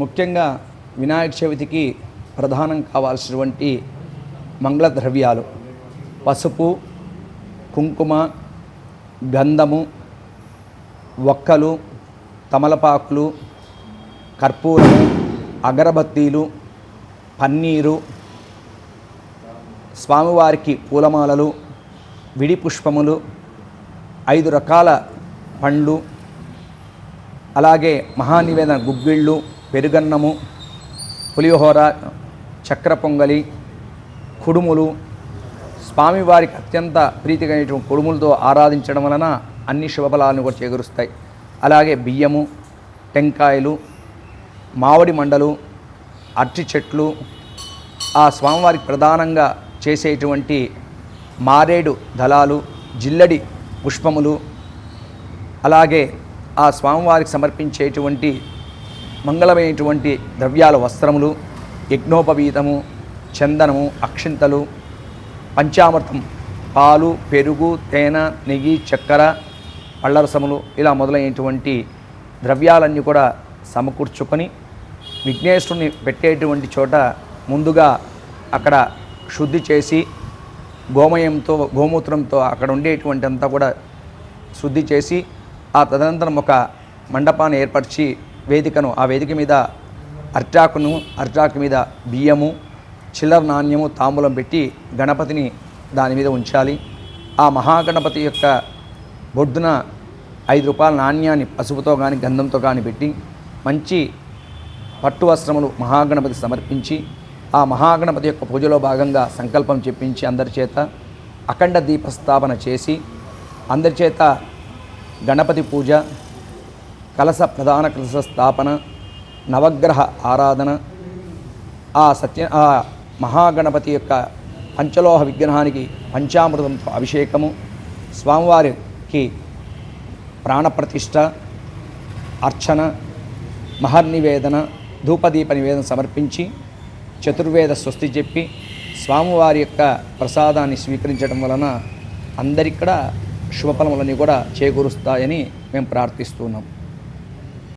ముఖ్యంగా వినాయక చవితికి ప్రధానం కావాల్సినటువంటి మంగళ ద్రవ్యాలు పసుపు కుంకుమ గంధము ఒక్కలు తమలపాకులు కర్పూరము అగరబత్తీలు పన్నీరు స్వామివారికి పూలమాలలు విడి పుష్పములు ఐదు రకాల పండ్లు అలాగే మహానివేదన గుగ్గిళ్ళు పెరుగన్నము పులిహోర చక్ర పొంగలి కుడుములు స్వామివారికి అత్యంత ప్రీతికైనటువంటి కుడుములతో ఆరాధించడం వలన అన్ని శుభఫలాలను కూడా చేకూరుస్తాయి. అలాగే బియ్యము టెంకాయలు మామిడి మండలు అరటి చెట్లు ఆ స్వామివారికి ప్రధానంగా చేసేటువంటి మారేడు దళాలు జిల్లడి పుష్పములు అలాగే ఆ స్వామివారికి సమర్పించేటువంటి మంగళమైనటువంటి ద్రవ్యాల వస్త్రములు యజ్ఞోపవీతము చందనము అక్షింతలు పంచామృతం పాలు పెరుగు తేనె నెయ్యి చక్కెర పళ్ళరసములు ఇలా మొదలైనటువంటి ద్రవ్యాలన్నీ కూడా సమకూర్చుకొని విఘ్నేశ్వరుని పెట్టేటువంటి చోట ముందుగా అక్కడ శుద్ధి చేసి గోమయంతో గోమూత్రంతో అక్కడ ఉండేటువంటి అంతా కూడా శుద్ధి చేసి ఆ తదనంతరం ఒక మండపాన్ని ఏర్పరిచి వేదికను ఆ వేదిక మీద అర్టాకును అర్టాకు మీద బియ్యము చిల్లర నాణ్యము తాంబూలం పెట్టి గణపతిని దాని మీద ఉంచాలి. ఆ మహాగణపతి యొక్క బొడ్డున ఐదు రూపాయల నాణ్యాన్ని పసుపుతో కానీ గంధంతో కానీ పెట్టి మంచి పట్టు వస్త్రములు మహాగణపతి సమర్పించి ఆ మహాగణపతి యొక్క పూజలో భాగంగా సంకల్పం చెప్పించి అందరి చేత అఖండ దీపస్థాపన చేసి అందరి చేత గణపతి పూజ కలస ప్రధాన కలస స్థాపన నవగ్రహ ఆరాధన ఆ సత్య ఆ మహాగణపతి యొక్క పంచలోహ విగ్రహానికి పంచామృతంతో అభిషేకము స్వామివారికి ప్రాణప్రతిష్ఠ అర్చన మహర్నివేదన ధూపదీప నివేదన సమర్పించి చతుర్వేద స్వస్తి చెప్పి స్వామివారి యొక్క ప్రసాదాన్ని స్వీకరించడం వలన అందరిక్కడ శుభఫలములని కూడా చేకూరుస్తాయని మేము ప్రార్థిస్తున్నాం.